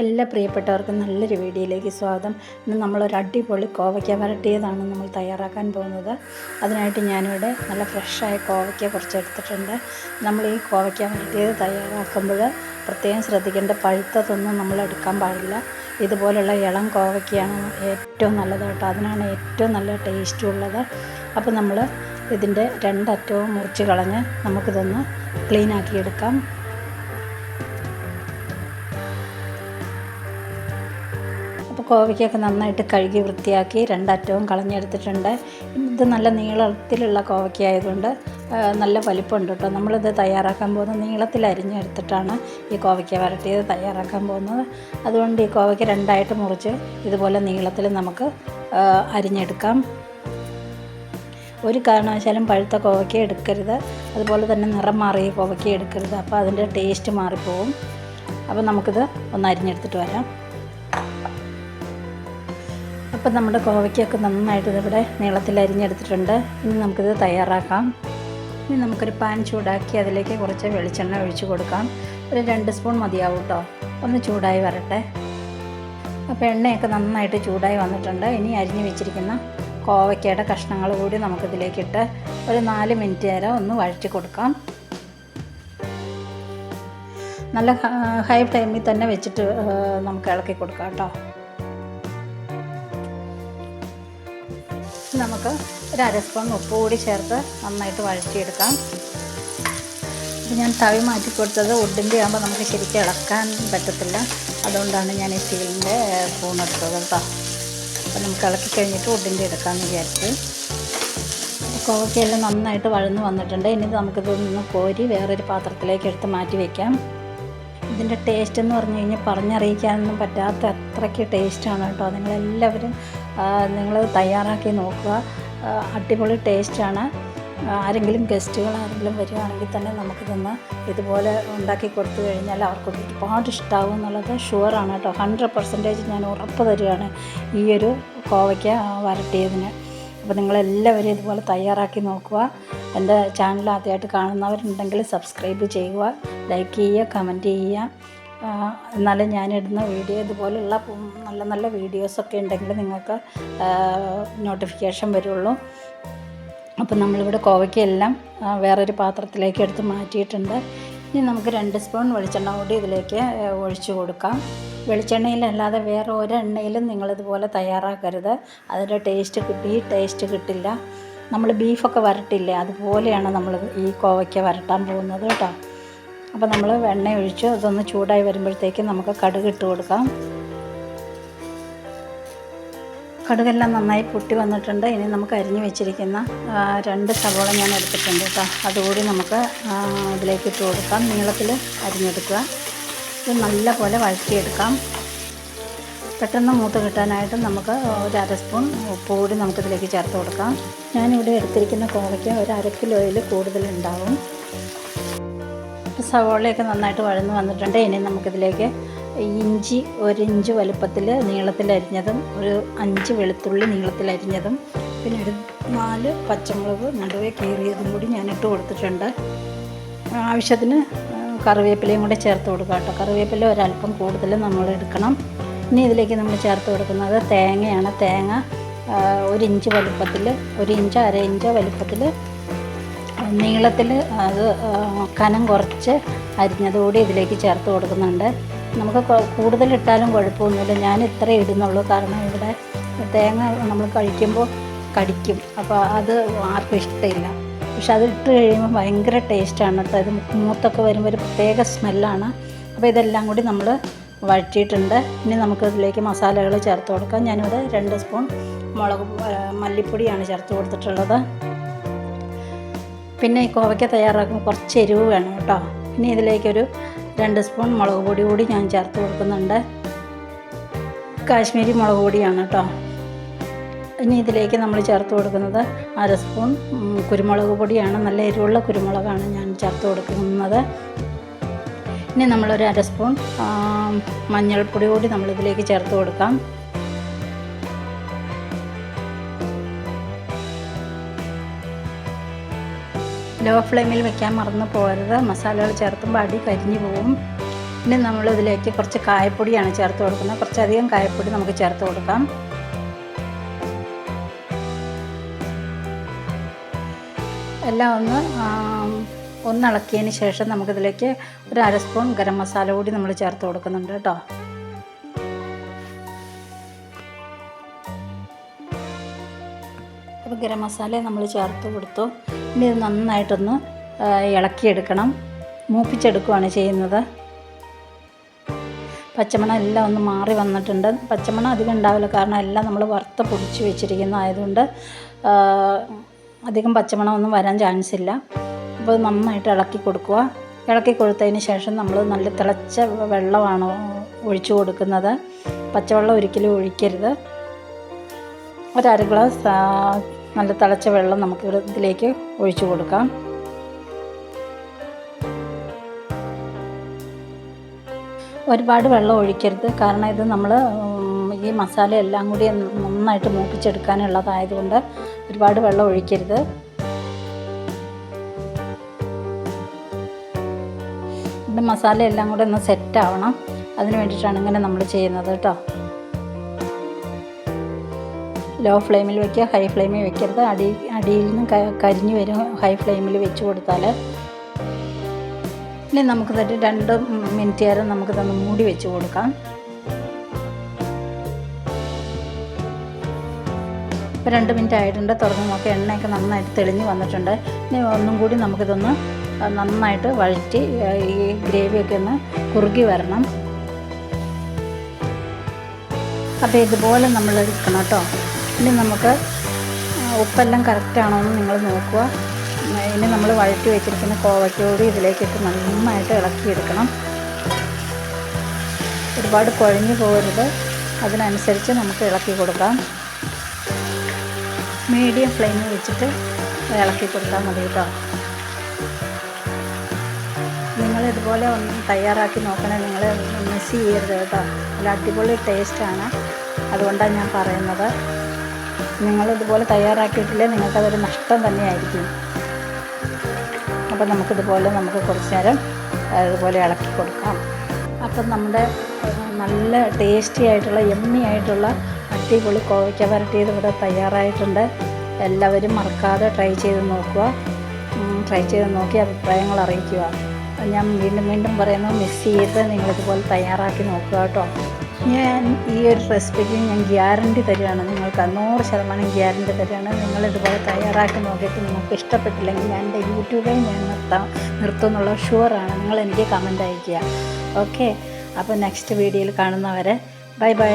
എല്ലാ പ്രിയപ്പെട്ടവർക്കും നല്ലൊരു വീഡിയോയിലേക്ക് സ്വാഗതം. ഇന്ന് നമ്മളൊരു അടിപൊളി കോവയ്ക്ക വരട്ടിയതാണ് നമ്മൾ തയ്യാറാക്കാൻ പോകുന്നത്. അതിനായിട്ട് ഞാനിവിടെ നല്ല ഫ്രഷായ കോവയ്ക്ക കുറച്ച് എടുത്തിട്ടുണ്ട്. നമ്മൾ ഈ കോവയ്ക്ക വരട്ടിയത് തയ്യാറാക്കുമ്പോൾ പ്രത്യേകം ശ്രദ്ധിക്കേണ്ട പഴുത്തതൊന്നും നമ്മൾ എടുക്കാൻ പാടില്ല. ഇതുപോലുള്ള ഇളം കോവയ്ക്കയാണ് ഏറ്റവും നല്ലത് കേട്ടോ. അതിനാണ് ഏറ്റവും നല്ല ടേസ്റ്റ് ഉള്ളത്. അപ്പോൾ നമ്മൾ ഇതിന്റെ രണ്ടറ്റവും മുറിച്ച് കളഞ്ഞ് നമുക്കിതൊന്ന് ക്ലീൻ കോവയ്ക്കൊക്കെ നന്നായിട്ട് കഴുകി വൃത്തിയാക്കി രണ്ടറ്റവും കളഞ്ഞെടുത്തിട്ടുണ്ട്. ഇത് നല്ല നീളത്തിലുള്ള കോവയ്ക്ക ആയതുകൊണ്ട് ആ, നല്ല വലിപ്പമുണ്ട് കേട്ടോ. നമ്മളിത് തയ്യാറാക്കാൻ പോകുന്നത് നീളത്തിൽ അരിഞ്ഞെടുത്തിട്ടാണ് ഈ കോവയ്ക്ക വരട്ടിയത് തയ്യാറാക്കാൻ പോകുന്നത്. അതുകൊണ്ട് ഈ കോവയ്ക്ക രണ്ടായിട്ട് മുറിച്ച് ഇതുപോലെ നീളത്തിൽ നമുക്ക് അരിഞ്ഞെടുക്കാം. ഒരു കാരണവശാലും പഴുത്ത കോവയ്ക്ക എടുക്കരുത്. അതുപോലെ തന്നെ നിറം മാറിയ കോവയ്ക്ക എടുക്കരുത്. അപ്പോൾ അതിന്റെ ടേസ്റ്റ് മാറിപ്പോവും. അപ്പോൾ നമുക്കിത് ഒന്ന് അരിഞ്ഞെടുത്തിട്ട് വരാം. അപ്പം നമ്മുടെ കോവയ്ക്കൊക്കെ നന്നായിട്ട് ഇവിടെ നീളത്തിൽ അരിഞ്ഞെടുത്തിട്ടുണ്ട്. ഇനി നമുക്കിത് തയ്യാറാക്കാം. ഇനി നമുക്കൊരു പാൻ ചൂടാക്കി അതിലേക്ക് കുറച്ച് വെളിച്ചെണ്ണ ഒഴിച്ച് കൊടുക്കാം. ഒരു രണ്ട് സ്പൂൺ മതിയാവും കേട്ടോ ഒന്ന് ചൂടായി വരട്ടെ. അപ്പോൾ എണ്ണയൊക്കെ നന്നായിട്ട് ചൂടായി വന്നിട്ടുണ്ട്. ഇനി അരിഞ്ഞു വെച്ചിരിക്കുന്ന കോവയ്ക്കയുടെ കഷ്ണങ്ങൾ കൂടി നമുക്കിതിലേക്കിട്ട് ഒരു നാല് മിനിറ്റ് നേരം ഒന്ന് വഴറ്റി കൊടുക്കാം. നല്ല ഹൈ ടൈമിൽ തന്നെ വെച്ചിട്ട് നമുക്ക് ഇളക്കി കൊടുക്കാം കേട്ടോ നമുക്ക് ഒരു അര സ്പൂൺ ഉപ്പ് കൂടി ചേർത്ത് നന്നായിട്ട് വഴറ്റിയെടുക്കാം. ഇത് ഞാൻ തവി മാറ്റി കൊടുത്തത് ഉഡിന്റെ ആകുമ്പോൾ നമുക്ക് ശരിക്കും ഇളക്കാൻ പറ്റത്തില്ല. അതുകൊണ്ടാണ് ഞാൻ ഈ സ്റ്റീലിന്റെ സ്പൂൺ എടുത്തത് കേട്ടോ. അപ്പോൾ നമുക്ക് ഇളക്കി കഴിഞ്ഞിട്ട് ഉഡിന്റെ എടുക്കാമെന്ന് വിചാരിച്ചു. കോവയ്ക്കെല്ലാം നന്നായിട്ട് വഴന്ന് വന്നിട്ടുണ്ട്. ഇനി നമുക്കിത് നിന്ന് കോരി വേറൊരു പാത്രത്തിലേക്ക് എടുത്ത് മാറ്റി വയ്ക്കാം ഇതിന്റെ ടേസ്റ്റ് എന്ന് പറഞ്ഞു കഴിഞ്ഞാൽ പറഞ്ഞറിയിക്കാനൊന്നും പറ്റാത്ത അത്രയ്ക്ക് ടേസ്റ്റാണ് കേട്ടോ. നിങ്ങളെല്ലാവരും നിങ്ങൾ തയ്യാറാക്കി നോക്കുക. അടിപൊളി ടേസ്റ്റാണ് ആരെങ്കിലും ഗസ്റ്റുകൾ ആരെങ്കിലും വരികയാണെങ്കിൽ തന്നെ നമുക്ക് തന്നെ ഇതുപോലെ ഉണ്ടാക്കി കൊടുത്തു കഴിഞ്ഞാൽ അവർക്ക് ഒരുപാട് ഇഷ്ടമാവും എന്നുള്ളത് ഷുവറാണ് കേട്ടോ. ഹൺഡ്രഡ് പെർസെന്റേജ് ഞാൻ ഉറപ്പ് തരികയാണ് ഈ ഒരു കോവയ്ക്ക വരട്ടിയതിന്. അപ്പോൾ നിങ്ങളെല്ലാവരും ഇതുപോലെ തയ്യാറാക്കി നോക്കുക. എന്റെ ചാനൽ ആദ്യമായിട്ട് കാണുന്നവരുണ്ടെങ്കിൽ സബ്സ്ക്രൈബ് ചെയ്യുക ലൈക്ക് ചെയ്യുക കമന്റ് ചെയ്യുക. എന്നാലും ഞാനിടുന്ന വീഡിയോ ഇതുപോലുള്ള ഉം, നല്ല നല്ല വീഡിയോസൊക്കെ ഉണ്ടെങ്കിൽ നിങ്ങൾക്ക് നോട്ടിഫിക്കേഷൻ വരുള്ളൂ. അപ്പം നമ്മളിവിടെ കോവയ്ക്കെല്ലാം വേറൊരു പാത്രത്തിലേക്ക് എടുത്ത് മാറ്റിയിട്ടുണ്ട്. ഇനി നമുക്ക് രണ്ട് സ്പൂൺ വെളിച്ചെണ്ണ കൂടി ഇതിലേക്ക് ഒഴിച്ചു കൊടുക്കാം. വെളിച്ചെണ്ണയിലല്ലാതെ വേറെ ഒരെണ്ണയിലും നിങ്ങളിതുപോലെ തയ്യാറാക്കരുത്. അതിന്റെ ടേസ്റ്റ് കിട്ടി ടേസ്റ്റ് കിട്ടില്ല. നമ്മൾ ബീഫൊക്കെ വരട്ടില്ലേ അതുപോലെയാണ് നമ്മൾ ഈ കോവയ്ക്ക വരട്ടാൻ പോകുന്നത് കേട്ടോ. അപ്പോൾ നമ്മൾ വെണ്ണ ഒഴിച്ച് അതൊന്ന് ചൂടായി വരുമ്പോഴത്തേക്ക് നമുക്ക് കടുക് ഇട്ട് കൊടുക്കാം. കടുകെല്ലാം നന്നായി പൊട്ടി വന്നിട്ടുണ്ട്. ഇനി നമുക്ക് അരിഞ്ഞു വെച്ചിരിക്കുന്ന രണ്ട് സവോള ഞാൻ എടുത്തിട്ടുണ്ട് കേട്ടോ. അതുകൂടി നമുക്ക് ഇതിലേക്ക് ഇട്ട് കൊടുക്കാം. നീളത്തിൽ അരിഞ്ഞെടുക്കുക. ഇത് നല്ല പോലെ വഴറ്റിയെടുക്കാം. പെട്ടെന്ന് മൂത്ത് കിട്ടാനായിട്ട് നമുക്ക് ഒരു അര സ്പൂൺ ഉപ്പ് കൂടി നമുക്കിതിലേക്ക് ചേർത്ത് കൊടുക്കാം. ഞാനിവിടെ എടുത്തിരിക്കുന്ന കോവയ്ക്ക് ഒരു അര കിലോയിൽ കൂടുതലുണ്ടാവും. സവോളയൊക്കെ നന്നായിട്ട് വഴന്ന് വന്നിട്ടുണ്ട്. ഇനി നമുക്കിതിലേക്ക് ഇഞ്ചി ഒരു ഇഞ്ച് വലുപ്പത്തിൽ നീളത്തിലരിഞ്ഞതും ഒരു അഞ്ച് വെളുത്തുള്ളി നീളത്തിലരിഞ്ഞതും പിന്നെ ഒരു നാല് പച്ചമുളക് നടുവേ കീറിയതും കൂടി ഞാൻ കൊടുത്തിട്ടുണ്ട്. ആവശ്യത്തിന് കറിവേപ്പിലയും കൂടി ചേർത്ത് കൊടുക്കുക കേട്ടോ. കറിവേപ്പില ഒരല്പം കൂടുതൽ നമ്മൾ എടുക്കണം. ഇനി ഇതിലേക്ക് നമ്മൾ ചേർത്ത് കൊടുക്കുന്നത് തേങ്ങയാണ്. തേങ്ങ ഒരിഞ്ച് ഒരു ഇഞ്ച് വലുപ്പത്തിൽ ഒരു ഇഞ്ച് അര ഇഞ്ച് വലുപ്പത്തിൽ നീളത്തിൽ അത് കനം കുറച്ച് അരിഞ്ഞതുകൂടി ഇതിലേക്ക് ചേർത്ത് കൊടുക്കുന്നുണ്ട്. നമുക്ക് കൂടുതലിട്ടാലും കുഴപ്പമൊന്നുമില്ല. ഞാൻ ഇത്ര ഇടുന്നുള്ളൂ. കാരണം ഇവിടെ തേങ്ങ നമ്മൾ കഴിക്കുമ്പോൾ കടിക്കും. അപ്പോൾ അത് ആർക്കും ഇഷ്ടമില്ല. പക്ഷെ അത് ഇട്ട് കഴിയുമ്പോൾ ഭയങ്കര ടേസ്റ്റാണ് കേട്ടോ. ഇത് മൂത്തൊക്കെ വരുമ്പോൾ ഒരു പ്രത്യേക സ്മെല്ലാണ് അപ്പോൾ ഇതെല്ലാം കൂടി നമ്മൾ വഴറ്റിയിട്ടുണ്ട്. ഇനി നമുക്ക് ഇതിലേക്ക് മസാലകൾ ചേർത്ത് കൊടുക്കാം. ഞാനിവിടെ രണ്ട് സ്പൂൺ മുളക് മല്ലിപ്പൊടിയാണ് ചേർത്ത് കൊടുത്തിട്ടുള്ളത്. പിന്നെ ഈ കോവയ്ക്ക തയ്യാറാക്കുമ്പോൾ കുറച്ച് എരിവ് വേണം കേട്ടോ. ഇനി ഇതിലേക്കൊരു രണ്ട് സ്പൂൺ മുളക് പൊടി കൂടി ഞാൻ ചേർത്ത് കൊടുക്കുന്നുണ്ട്. കാശ്മീരി മുളക് പൊടിയാണ് കേട്ടോ. ഇനി ഇതിലേക്ക് നമ്മൾ ചേർത്ത് കൊടുക്കുന്നത് അര സ്പൂൺ കുരുമുളക് പൊടിയാണ്. നല്ല എരിവുള്ള കുരുമുളകാണ് ഞാൻ ചേർത്ത് കൊടുക്കുന്നത്. ഇനി നമ്മളൊരു അര സ്പൂൺ മഞ്ഞൾപ്പൊടി കൂടി നമ്മളിതിലേക്ക് ചേർത്ത് കൊടുക്കാം. ലോ ഫ്ലെയിമിൽ വെക്കാൻ മറന്നു പോകരുത്. മസാലകൾ ചേർത്തുമ്പോൾ അടി കരിഞ്ഞു പോവും. ഇനി നമ്മളിതിലേക്ക് കുറച്ച് കായപ്പൊടിയാണ് ചേർത്ത് കൊടുക്കുന്നത്. കുറച്ചധികം കായപ്പൊടി നമുക്ക് ചേർത്ത് കൊടുക്കാം. എല്ലാം ഒന്ന് ഒന്നിളക്കിയതിന് ശേഷം നമുക്കിതിലേക്ക് ഒരു അര സ്പൂൺ ഗരം മസാല കൂടി നമ്മൾ ചേർത്ത് കൊടുക്കുന്നുണ്ട് കേട്ടോ. അപ്പോൾ ഗരം മസാല നമ്മൾ ചേർത്ത് കൊടുത്തു. ഇനി നന്നായിട്ടൊന്ന് ഇളക്കിയെടുക്കണം. മൂപ്പിച്ചെടുക്കുകയാണ് ചെയ്യുന്നത്. പച്ചമണം എല്ലാം ഒന്ന് മാറി വന്നിട്ടുണ്ട്. പച്ചമണം അധികം ഉണ്ടാവില്ല. കാരണം എല്ലാം നമ്മൾ വറുത്ത് പൊടിച്ച് വെച്ചിരിക്കുന്നതായതുകൊണ്ട് അധികം പച്ചമണമൊന്നും വരാൻ ചാൻസ് ഇല്ല. അപ്പോൾ നന്നായിട്ട് ഇളക്കി കൊടുക്കുക. ഇളക്കി കൊടുത്തതിന് ശേഷം നമ്മൾ നല്ല തിളച്ച വെള്ളമാണ് ഒഴിച്ചു കൊടുക്കുന്നത്. പച്ചവെള്ളം ഒരിക്കലും ഒഴിക്കരുത്. ഒരു അര ഗ്ലാസ് നല്ല തിളച്ച വെള്ളം നമുക്ക് ഇതിലേക്ക് ഒഴിച്ചു കൊടുക്കാം. ഒരുപാട് വെള്ളം ഒഴിക്കരുത്. കാരണം ഇത് നമ്മൾ ഈ മസാല എല്ലാം കൂടി നന്നായിട്ട് മൂപ്പിച്ചെടുക്കാനുള്ളതായതുകൊണ്ട് ഒരുപാട് വെള്ളം ഒഴിക്കരുത്. ഇത് മസാല എല്ലാം കൂടെ ഒന്ന് സെറ്റ് ആവണം. അതിന് വേണ്ടിയിട്ടാണ് ഇങ്ങനെ നമ്മൾ ചെയ്യുന്നത് കേട്ടോ. ലോ ഫ്ലെയിമിൽ വെക്കുക ഹൈ ഫ്ലെയിമിൽ വെക്കരുത്. അടി അടിയിൽ നിന്ന് കരിഞ്ഞു വരും ഹൈ ഫ്ലെയിമിൽ വെച്ച് കൊടുത്താൽ ഇനി നമുക്ക് തന്നെ രണ്ട് മിനിറ്റ് നേരം തന്നെ മൂടി വെച്ച് കൊടുക്കാം. ഇപ്പോൾ രണ്ട് മിനിറ്റ് ആയിട്ടുണ്ട്. തുറന്ന് നോക്കി എണ്ണയൊക്കെ നന്നായിട്ട് തെളിഞ്ഞ് വന്നിട്ടുണ്ട്. ഇനി ഒന്നും കൂടി നമുക്കിതൊന്ന് നന്നായിട്ട് വഴറ്റി ഈ ഗ്രേവിയൊക്കെ ഒന്ന് കുറുകി വരണം. അപ്പോൾ ഇതുപോലെ നമ്മൾ എടുക്കണം കേട്ടോ. ഇനി നമുക്ക് ഉപ്പെല്ലാം കറക്റ്റാണോ എന്ന് നിങ്ങൾ നോക്കുക. ഇനി നമ്മൾ വഴറ്റി വെച്ചിരിക്കുന്ന കോവയ്ക്കോടി ഇതിലേക്കിട്ട് നന്നായിട്ട് ഇളക്കിയെടുക്കണം. ഒരുപാട് കുഴഞ്ഞു പോകരുത്. അതിനനുസരിച്ച് നമുക്ക് ഇളക്കി കൊടുക്കാം. മീഡിയം ഫ്ലെയിമിൽ വെച്ചിട്ട് ഇളക്കി കൊടുത്താൽ മതി കേട്ടോ. നിങ്ങൾ ഇതുപോലെ ഒന്ന് തയ്യാറാക്കി നോക്കണേ. നിങ്ങൾ മിസ് ചെയ്യരുത് കേട്ടോ. നല്ല അടിപൊളി ടേസ്റ്റാണ് അതുകൊണ്ടാണ് ഞാൻ പറയുന്നത്. നിങ്ങളിതുപോലെ തയ്യാറാക്കിയിട്ടില്ലേ നിങ്ങൾക്കതൊരു നഷ്ടം തന്നെയായിരിക്കും. അപ്പം നമുക്കിതുപോലെ നമുക്ക് കുറച്ച് നേരം ഇതുപോലെ ഇളക്കി കൊടുക്കാം. അപ്പം നമ്മുടെ നല്ല ടേസ്റ്റി ആയിട്ടുള്ള എമ്മി ആയിട്ടുള്ള അടിപൊളി കോവയ്ക്ക വരട്ടിയത് ഇവിടെ തയ്യാറായിട്ടുണ്ട്. എല്ലാവരും മറക്കാതെ ട്രൈ ചെയ്ത് നോക്കുക. ട്രൈ ചെയ്ത് നോക്കി അഭിപ്രായങ്ങൾ അറിയിക്കുക. ഞാൻ വീണ്ടും വീണ്ടും പറയുന്നത് മിസ് ചെയ്ത് നിങ്ങളിതുപോലെ തയ്യാറാക്കി നോക്കുക കേട്ടോ. ഞാൻ ഈ ഒരു റെസിപ്പിക്ക് ഞാൻ ഗ്യാരണ്ടി തരികയാണ്. നിങ്ങൾക്ക് നൂറ് ശതമാനം ഗ്യാരണ്ടി തരികയാണ്. നിങ്ങളിതുപോലെ തയ്യാറാക്കി നോക്കിയിട്ട് നിങ്ങൾക്ക് ഇഷ്ടപ്പെട്ടില്ലെങ്കിൽ ഞാൻ എന്റെ യൂട്യൂബിൽ ഞാൻ നിർത്താം നിർത്തും എന്നുള്ള ഷുവറാണ്. നിങ്ങൾ എനിക്ക് കമന്റ് അയയ്ക്കുക. ഓക്കെ അപ്പോൾ നെക്സ്റ്റ് വീഡിയോയിൽ കാണുന്നവരെ ബൈ ബൈ